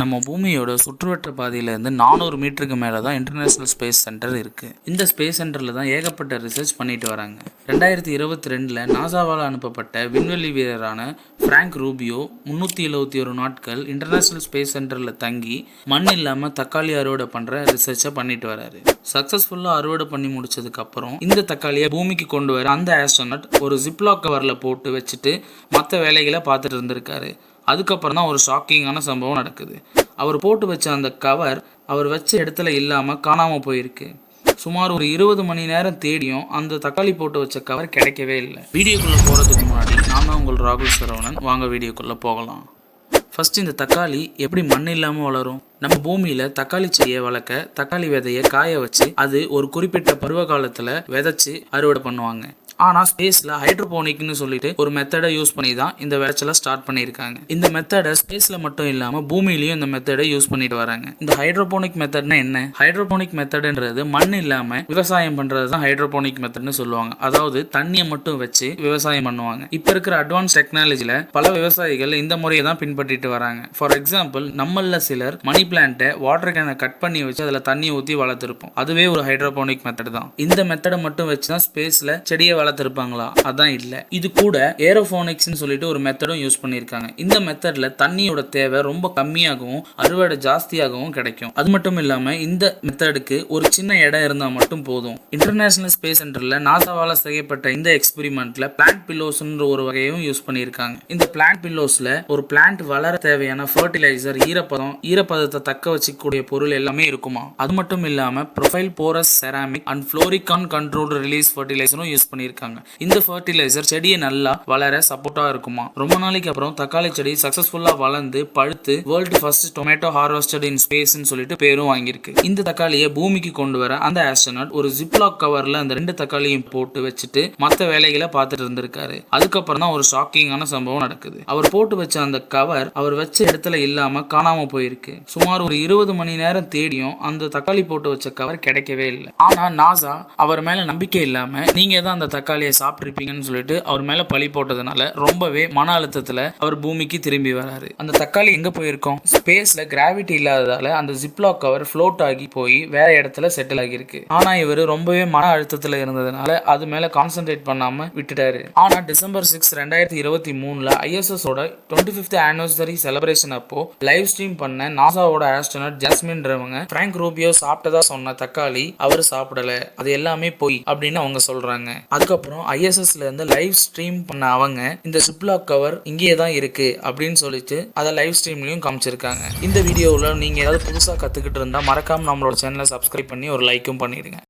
நம்ம பூமியோட சுற்றுவட்ட பாதையிலேருந்து நானூறு மீட்டருக்கு மேலே தான் இன்டர்நேஷ்னல் ஸ்பேஸ் சென்டர் இருக்குது இந்த ஸ்பேஸ் சென்டரில் தான் ஏகப்பட்ட ரிசர்ச் பண்ணிட்டு வராங்க. ரெண்டாயிரத்தி இருபத்தி ரெண்டில் நாசாவால் அனுப்பப்பட்ட விண்வெளி வீரரான ஃப்ராங்க் ரூபியோ முந்நூற்றி எழுபத்தி ஒரு நாட்கள் இன்டர்நேஷ்னல் ஸ்பேஸ் சென்டரில் தங்கி மண் இல்லாமல் தக்காளி அறுவடை பண்ணுற ரிசர்ச்சை பண்ணிட்டு வராரு. சக்ஸஸ்ஃபுல்லாக அறுவடை பண்ணி முடிச்சதுக்கப்புறம் இந்த தக்காளியை பூமிக்கு கொண்டு வர அந்த ஆஸ்ட்ரோனட் ஒரு ஜிப்லாக் கவரில் போட்டு வச்சுட்டு மற்ற வேலைகளை பார்த்துட்டு இருந்திருக்காரு. அதுக்கப்புறம் தான் ஒரு ஷாக்கிங்கான சம்பவம் நடக்குது. அவர் போட்டு வச்ச அந்த கவர் அவர் வச்ச இடத்துல இல்லாமல் காணாமல் போயிருக்கு. சுமார் ஒரு இருபது மணி நேரம் தேடியும் அந்த தக்காளி போட்டு வச்ச கவர் கிடைக்கவே இல்லை. வீடியோக்குள்ளே போகிறதுக்கு முன்னாடி நான் தான் உங்கள் ராகுல் சரவணன். வாங்க வீடியோக்குள்ளே போகலாம். ஃபர்ஸ்ட் இந்த தக்காளி எப்படி மண் இல்லாமல் வளரும்? நம்ம பூமியில் தக்காளி செடியை வளர்க்க தக்காளி விதையை காய வச்சு அது ஒரு குறிப்பிட்ட பருவ காலத்தில் விதைச்சி அறுவடை பண்ணுவாங்க. ஆனால் ஸ்பேஸில் ஹைட்ரோபோனிக்னு சொல்லிட்டு ஒரு மெத்தடை யூஸ் பண்ணி தான் இந்த விளைச்சலை ஸ்டார்ட் பண்ணியிருக்காங்க. இந்த மெத்தடை ஸ்பேஸில் மட்டும் இல்லாமல் பூமியிலையும் இந்த மெத்தடை யூஸ் பண்ணிட்டு வராங்க. இந்த ஹைட்ரோபோனிக் மெத்தட்னா என்ன? ஹைட்ரோபோனிக் மெத்தடுன்றது மண் இல்லாமல் விவசாயம் பண்ணுறது தான் ஹைட்ரோபோனிக் மெத்தட்னு சொல்லுவாங்க. அதாவது தண்ணியை மட்டும் வச்சு விவசாயம் பண்ணுவாங்க. இப்போ இருக்கிற அட்வான்ஸ் டெக்னாலஜியில் பல விவசாயிகள் இந்த முறையை தான் பின்பற்றிட்டு வராங்க. ஃபார் எக்ஸாம்பிள் நம்மள சிலர் மணி பிளான்ட்டை வாட்டர் கேனை கட் பண்ணி வச்சு அதில் தண்ணி ஊற்றி வளர்த்துருப்போம். அதுவே ஒரு ஹைட்ரோபோனிக் மெத்தட் தான். இந்த மெத்தடை மட்டும் வச்சு தான் ஸ்பேஸில் செடியை வளர்த்துருப்பாங்களா அதான் இல்லை. இது கூட ஏரோஃபோனிக்ஸ்னு சொல்லிட்டு ஒரு மெத்தடும் யூஸ் பண்ணியிருக்காங்க. இந்த மெத்தடில் தண்ணியோட தேவை ரொம்ப கம்மியாகவும் அறுவடை ஜாஸ்தியாகவும் கிடைக்கும். அது மட்டும் இல்லாமல் இந்த மெத்தடுக்கு ஒரு சின்ன இடம் இருந்தால் மட்டும் போதும். இன்டர்நேஷனல் ஸ்பேஸ் சென்டரில் நாசாவால் செய்யப்பட்ட இந்த எக்ஸ்பெரிமெண்ட்ல பிளான்ட் பில்லோஸ்ன்ற ஒரு வகையும் யூஸ் பண்ணியிருக்காங்க. இந்த பிளான்ட் பில்லோஸ்ல ஒரு பிளான்ட் வளர தேவையான ஃபர்டிலைசர் ஈரப்பதம் ஈரப்பதத்தை தக்க வச்சுக்கூடிய பொருள் எல்லாமே இருக்குமா? அது மட்டும் இல்லாமல் profile porous ceramic and Floricon controlled release ஃபர்டிலைசரும் use பண்ணியிருக்காங்க. இந்த ஃபர்டிலைசர் செடியை நல்லா வளர சப்போர்ட்டாக இருக்குமா? ரொம்ப நாளைக்கு அப்புறம் தக்காளி செடி சக்ஸஸ்ஃபுல்லாக வளர்ந்து பழுத்து world first tomato harvested in ஸ்பேஸ்னு சொல்லிட்டு பேரும் வாங்கியிருக்கு. இந்த தக்காளியை பூமிக்கு கொண்டு வர அந்த ஆஸ்ட்ரோனட் ஒரு ஜிப்லாக் கவர்ல அந்த ரெண்டு தக்காளியும் போட்டு வச்சுட்டு மற்ற வேலைகளை பார்த்துட்டு இருந்திருக்காரு. அதுக்கப்புறம் தான் ஒரு ஷாக்கிங்கான சம்பவம் நடக்குது. அவர் போட்டு வச்ச அந்த கவர் அவர் வச்ச இடத்துல இல்லாம காணாம போயிருக்கு. சுமார் ஒரு இருபது மணி நேரம் தேடியும் அந்த தக்காளி போட்டு வச்ச கவர் கிடைக்கவே இல்லை. ஆனா நாசா அவர் மேல நம்பிக்கை இல்லாம நீங்க தான் அந்த தக்காளியை சாப்பிட்ருப்பீங்கன்னு சொல்லிட்டு அவர் மேலே பழி போட்டதுனால ரொம்பவே மன அழுத்தத்தில் அவர் பூமிக்கு திரும்பி வராரு. அந்த தக்காளி எங்கே போயிருக்கோம்? ஸ்பேஸில் கிராவிட்டி இல்லாததால அந்த ஜிப்லாக் கவர் ஃப்ளோட் ஆகி போய் வேற இடத்துல செட்டில் ஆகியிருக்கு. ஆனால் இவர் ரொம்பவே மன அழுத்தத்தில் இருந்ததுனால அது மேலே கான்சென்ட்ரேட் பண்ணாமல் விட்டுட்டாரு. ஆனால் டிசம்பர் சிக்ஸ் ரெண்டாயிரத்தி இருபத்தி மூணில் ஐஎஸ்எஸோட டுவெண்ட்டி ஃபிஃப்த் ஆனிவர்சரி செலிப்ரேஷன் அப்போ லைவ் ஸ்ட்ரீம் பண்ண நாசாவோட ஆஸ்ட்ரோனட் ஜாஸ்மின்றவங்க ஃப்ராங்க் ரூபியோ சாப்பிட்டதா சொன்ன தக்காளி அவர் சாப்பிடல. அது எல்லாமே பொய் அப்படின்னு அவங்க சொல்றாங்க. அதுக்கப்புறம் ஐஎஸ்எஸ்ல இருந்து லைவ் ஸ்ட்ரீம் பண்ண அவங்க இந்த சிப்லாக் கவர் இங்கேயே தான் இருக்கு அப்படின்னு சொல்லிட்டு அதை லைவ் ஸ்ட்ரீம்லயும் காமிச்சிருக்காங்க. இந்த வீடியோவில் நீங்க ஏதாவது புதுசாக கத்துக்கிட்டு இருந்தா மறக்காம நம்மளோட சேனலை சப்ஸ்கிரைப் பண்ணி ஒரு லைக்கும் பண்ணிடுங்க.